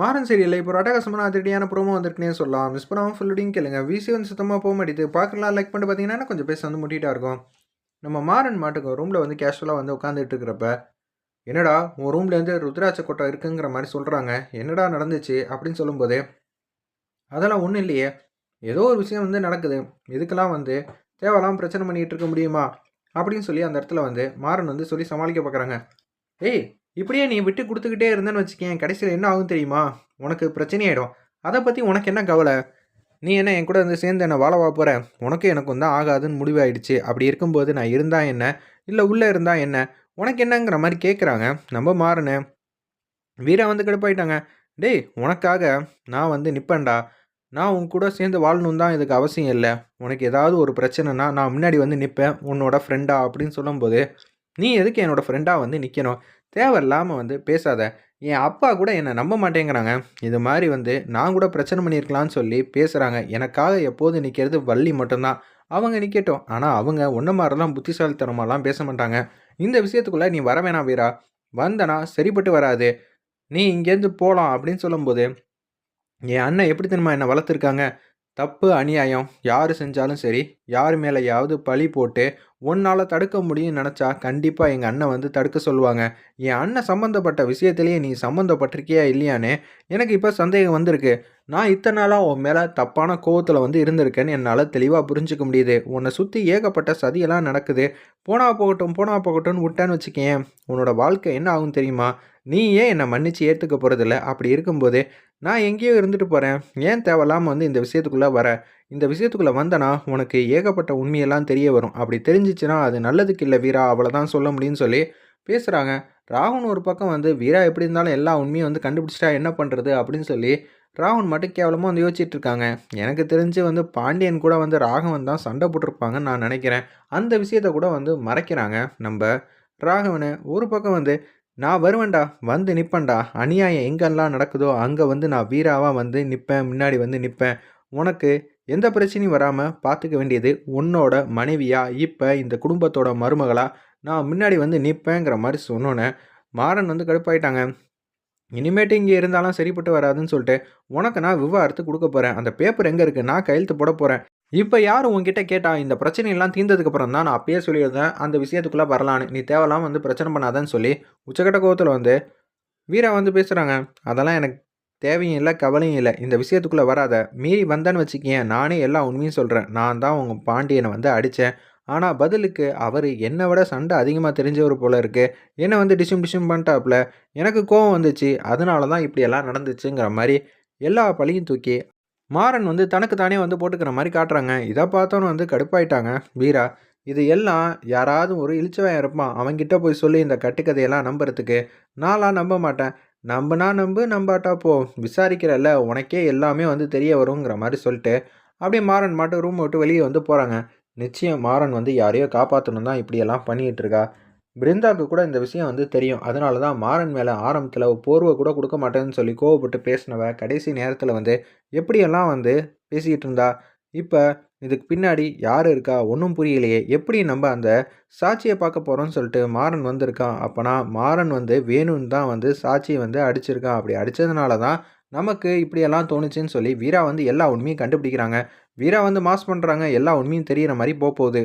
மாறன் சரியில்லை இப்போ ஒரு அட்டகாசமான அதிரடியான ப்ரோமோ வந்திருக்குனே சொல்லலாம். மிஸ் பண்ணாமல் ஃபுல்லுடையும் கேளுங்க. விசி வந்து சுத்தமாக போக மாட்டேது. பார்க்கலாம் லைக் பண்ணிட்டு பார்த்தீங்கன்னா கொஞ்சம் பேச வந்து முட்டிட்டா இருக்கும். நம்ம மாறன் மாட்டுக்கு ரூமில் வந்து கேஷுவலாக வந்து உட்காந்துட்டு இருக்கிறப்ப என்னடா உன் ரூம்லேருந்து ருத்ராட்ச கொட்டை இருக்குங்கிற மாதிரி சொல்கிறாங்க என்னடா நடந்துச்சு? அப்படின்னு சொல்லும்போது அதெல்லாம் ஒன்றும் இல்லையே. ஏதோ ஒரு விஷயம் வந்து நடக்குது. இதுக்கெல்லாம் வந்து தேவையெல்லாம் பிரச்சனை பண்ணிகிட்டு இருக்க முடியுமா? அப்படின்னு சொல்லி அந்த இடத்துல வந்து மாறன் வந்து சொல்லி சமாளிக்க பார்க்குறாங்க. ஏய் இப்படியே நீ விட்டு கொடுத்துக்கிட்டே இருந்தேன்னு வச்சுக்கேன் கடைசியில் என்ன ஆகும் தெரியுமா? உனக்கு பிரச்சனையாயிடும். அதை பற்றி உனக்கு என்ன கவலை? நீ என்ன என் கூட வந்து சேர்ந்து என்ன வாழவா போகிற உனக்கு எனக்கும் தான் ஆகாதுன்னு முடிவாயிடுச்சு அப்படி இருக்கும்போது நான் இருந்தா என்ன? இல்லை உள்ளே இருந்தா என்ன? உனக்கு என்னங்கிற மாதிரி கேட்குறாங்க நம்ம மாறினேன் வீரா வந்து கடுப்பாயிட்டாங்க. டேய் உனக்காக நான் வந்து நிற்பேன்டா நான் உன் கூட சேர்ந்து வாழணும் தான் இதுக்கு அவசியம் இல்லை. உனக்கு ஏதாவது ஒரு பிரச்சனைனா நான் முன்னாடி வந்து நிற்பேன் உன்னோட ஃப்ரெண்டா அப்படின்னு சொல்லும்போது நீ எதுக்கு என்னோடய ஃப்ரெண்டாக வந்து நிற்கணும் தேவையில்லாமல் வந்து பேசாத. என் அப்பா கூட என்னை நம்ப மாட்டேங்கிறாங்க. இது மாதிரி வந்து நான் கூட பிரச்சனை பண்ணியிருக்கலான்னு சொல்லி பேசுகிறாங்க எனக்காக எப்போது நிற்கிறது வள்ளி மட்டும்தான். அவங்க நிற்கட்டும் ஆனால் அவங்க ஒன்றை மாதிரிலாம் புத்திசாலித்தனமாலாம் பேச மாட்டாங்க. இந்த விஷயத்துக்குள்ளே நீ வர வேணாம் வீரா. வந்தனா சரிப்பட்டு வராது. நீ இங்கேருந்து போகலாம் அப்படின்னு சொல்லும்போது என் அண்ணன் எப்படி தெரியுமா என்னை வளர்த்துருக்காங்க? தப்பு அநியாயம். யார் செஞ்சாலும் சரி யார் மேலேயாவது பழி போட்டு உன்னால் தடுக்க முடியும்னு நினச்சா கண்டிப்பாக எங்கள் அண்ணன் வந்து தடுக்க சொல்லுவாங்க. என் அண்ணன் சம்மந்தப்பட்ட விஷயத்துலேயே நீ சம்மந்தப்பட்டிருக்கியா இல்லையான்னு எனக்கு இப்போ சந்தேகம் வந்திருக்கு. நான் இத்தனை நாளாக உன் மேலே தப்பான கோவத்தில் வந்து இருந்திருக்கேன்னு என்னால் தெளிவாக புரிஞ்சுக்க முடியுது. உன்னை சுற்றி ஏகப்பட்ட சதியெல்லாம் நடக்குது. போனா போகட்டும் போனா போகட்டும்னு விட்டான்னு வச்சுக்கேன் உன்னோட வாழ்க்கை என்ன ஆகும் தெரியுமா? நீ ஏன் என்னை மன்னிச்சு ஏற்றுக்க போகிறதில்ல அப்படி இருக்கும்போது நான் எங்கேயோ இருந்துட்டு போகிறேன் ஏன் தேவையில்லாமல் வந்து இந்த விஷயத்துக்குள்ளே வர? இந்த விஷயத்துக்குள்ளே வந்தனா உனக்கு ஏகப்பட்ட உண்மையெல்லாம் தெரிய வரும். அப்படி தெரிஞ்சிச்சுன்னா அது நல்லதுக்கு இல்லை வீரா அவ்வளோதான் சொல்ல முடியும்னு சொல்லி பேசுகிறாங்க ராகுன் ஒரு பக்கம் வந்து வீரா எப்படி இருந்தாலும் எல்லா உண்மையும் வந்து கண்டுபிடிச்சிட்டா என்ன பண்ணுறது அப்படின்னு சொல்லி ராகுன் மட்டும் கேவலமாக வந்து யோசிச்சுட்டு இருக்காங்க. எனக்கு தெரிஞ்சு வந்து பாண்டியன் கூட வந்து ராகவன் தான் சண்டை போட்டிருப்பாங்கன்னு நான் நினைக்கிறேன். அந்த விஷயத்த கூட வந்து மறைக்கிறாங்க. நம்ம ராகவனை ஒரு பக்கம் வந்து நான் வருவேன்டா வந்து நிற்பேன்டா அநியாயம் எங்கெல்லாம் நடக்குதோ அங்கே வந்து நான் வீராவாக வந்து நிற்பேன் முன்னாடி வந்து நிற்பேன் உனக்கு எந்த பிரச்சனையும் வராமல் பார்த்துக்க வேண்டியது உன்னோட மனைவியா இப்போ இந்த குடும்பத்தோட மருமகளாக நான் முன்னாடி வந்து நிற்பேங்கிற மாதிரி சொன்னோன்னே மாறன் வந்து கடுப்பாயிட்டாங்க. இனிமேட்டு இங்கே இருந்தாலும் சரிப்பட்டு வராதுன்னு சொல்லிட்டு உனக்கு நான் விவாகரத்து கொடுக்க போகிறேன் அந்த பேப்பர் எங்கே இருக்குது நான் கையெழுத்து போட போகிறேன் இப்போ யார் உங்ககிட்ட கேட்டால் இந்த பிரச்சனையெல்லாம் தீர்ந்ததுக்கப்புறம் தான் நான் அப்பயே சொல்லியிருந்தேன் அந்த விஷயத்துக்குள்ளே வரலான்னு. நீ தேவையில்லாமல் வந்து பிரச்சனை பண்ணாதேன்னு சொல்லி உச்சக்கட்ட கோவத்தில் வந்து வீரா வந்து பேசுகிறாங்க அதெல்லாம் எனக்கு தேவையும் இல்லை கவலையும் இல்லை. இந்த விஷயத்துக்குள்ளே வராத. மீறி வந்தேன்னு வச்சுக்கேன் நானே எல்லா உண்மையும் சொல்கிறேன் நான் தான் உங்கள் பாண்டியனை வந்து அடித்தேன் ஆனால் பதிலுக்கு அவர் என்னை விட சண்டை அதிகமாக தெரிஞ்சவர் போல இருக்குது என்னை வந்து டிஷும் டிஷும் பண்ணிட்டாப்புல. எனக்கு கோவம் வந்துச்சு. அதனால தான் இப்படியெல்லாம் நடந்துச்சுங்கிற மாதிரி எல்லா பழியும் தூக்கி மாறன் வந்து தனக்கு தானே வந்து போட்டுக்கிற மாதிரி காட்டுறாங்க. இதை பார்த்தோன்னு வந்து கடுப்பாயிட்டாங்க. வீரா இது எல்லாம் யாராவது ஒரு இழிச்சவன் இருப்பான். அவன்கிட்ட போய் சொல்லி இந்த கட்டுக்கதையெல்லாம் நம்புறதுக்கு நான்லாம் நம்ப மாட்டேன். நம்பினா நம்பு நம்பாட்டா போ. விசாரிக்கிறல்ல உனக்கே எல்லாமே வந்து தெரிய வருங்கிற மாதிரி சொல்லிட்டு அப்படியே மாறன் மாட்டு ரூம் விட்டு வெளியே வந்து போகிறாங்க நிச்சயம் மாறன் வந்து யாரையோ காப்பாற்றணும் தான் இப்படியெல்லாம் பண்ணிகிட்டு இருக்கா. பிருந்தாவுக்கு கூட இந்த விஷயம் வந்து தெரியும். அதனால தான் மாறன் மேலே ஆரம்பத்தில் போர்வை கூட கொடுக்க மாட்டேன்னு சொல்லி கோவப்பட்டு பேசினவ கடைசி நேரத்தில் வந்து எப்படியெல்லாம் வந்து பேசிக்கிட்டு இருந்தா? இப்போ இதுக்கு பின்னாடி யார் இருக்கா? ஒன்றும் புரியலையே. எப்படி நம்ம அந்த சாட்சியை பார்க்க போகிறோம்னு சொல்லிட்டு மாறன் வந்திருக்கான். அப்போனா மாறன் வந்து வேணும்னு தான் வந்து சாட்சியை வந்து அடிச்சிருக்கான். அப்படி அடித்ததுனால தான் நமக்கு இப்படியெல்லாம் தோணுச்சுன்னு சொல்லி வீரா வந்து எல்லா உண்மையும் கண்டுபிடிக்கிறாங்க. வீரா வந்து மாஸ் பண்ணுறாங்க எல்லா உண்மையும் தெரிகிற மாதிரி போகுது.